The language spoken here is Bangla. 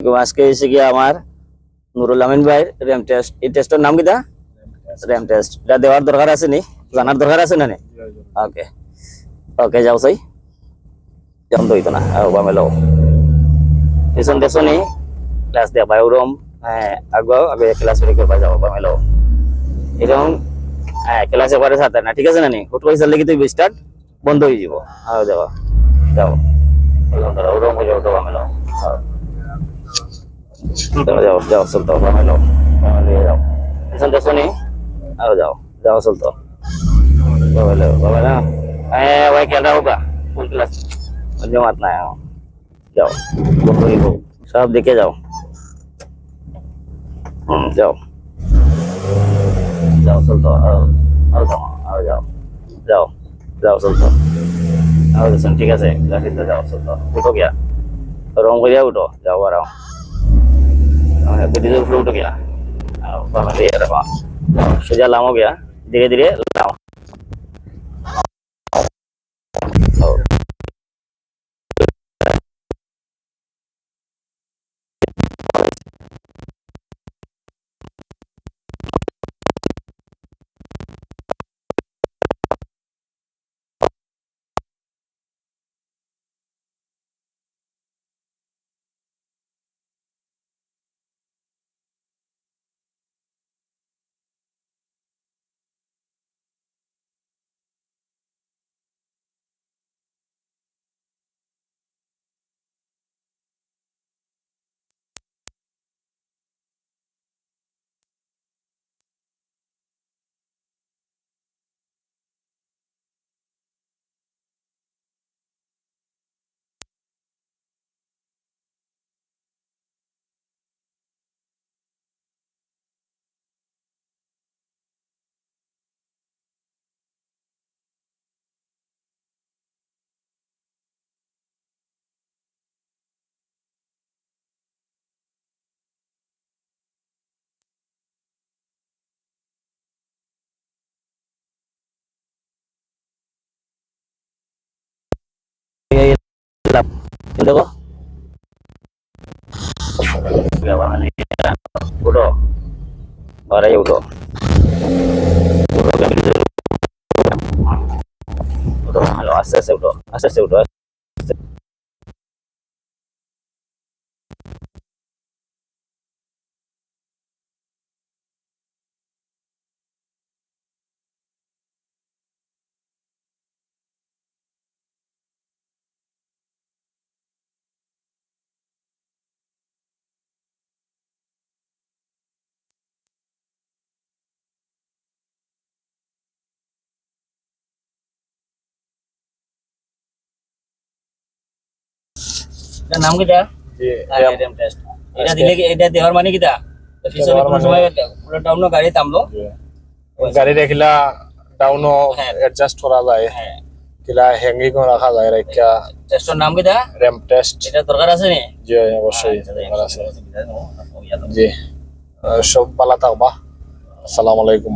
আজকে এসে গিয়ে আমার নুরুল আমিন ভাই র্যাম টেস্ট এই টেস্টের নাম কিটা র্যাম টেস্ট এটা দেওয়ার দরকার আছে নি? জানার দরকার আছে না ওকে ওকে যাও সাই। যাম তো না। আর বা মেলো পিছন দেখছ নি? ক্লাস দিয়া ভাই ওরম। হ্যাঁ আগে আগে ক্লাস করে করবা যাও বা মেলো এরকম হ্যাঁ ক্লাস একবারে সাথে না ঠিক আছে না নি? হুট করে চাললে কিন্তু স্টার্ট বন্ধ হয়ে যাব। আর যাও। যাও। ওরম হয়ে যাও তো বা মেলো যাও যাও যাও চলতো বা মেলো বা মেলো যাও পিছন দেখছ নি আর যাও যাও চলতো বাবা লো বাবা না eh ভাই খেয়াল রাখো কা ফুল ক্লাস জমাত না যাও সব দিকে যাও হুম যাও যাও চলতো আর আর যাও আর যাও যাও যাও চলতো আর ঠিক আছে যাও চলতো উঠো গিয়া রং করিয়া উঠো যাও আর కొద్దిగా ఫ్రూట్ కదా పర్లేదు అదవా సుజాలు అమ్మవు కదా దిగే దిగే লামো দেখো উঠো ঘরে উঠো উঠো আস্তে আস্তে উঠো আস্তে আস্তে উঠো এটার নাম কিটা? র্যাম টেস্ট এটা দিলে কি এটা দেওয়ার মানে কিটা? পিছনে দেওয়ার কোনো মানে- সময় পুরো ডাউন গাড়ি থামলো। গাড়ি রাখিলা ডাউনও হ্যাঁ। অ্যাডজাস্ট করা যায়। হ্যাঁ। কিলা হ্যাঙ্গিং রাখা যায় রাখা। টেস্টের নাম কিটা? র্যাম টেস্ট এটা দরকার আছে নি? জি অবশ্যই আচ্ছা, দরকার আছে। জি। সব ভালো থাকবা। আসসালামু আলাইকুম।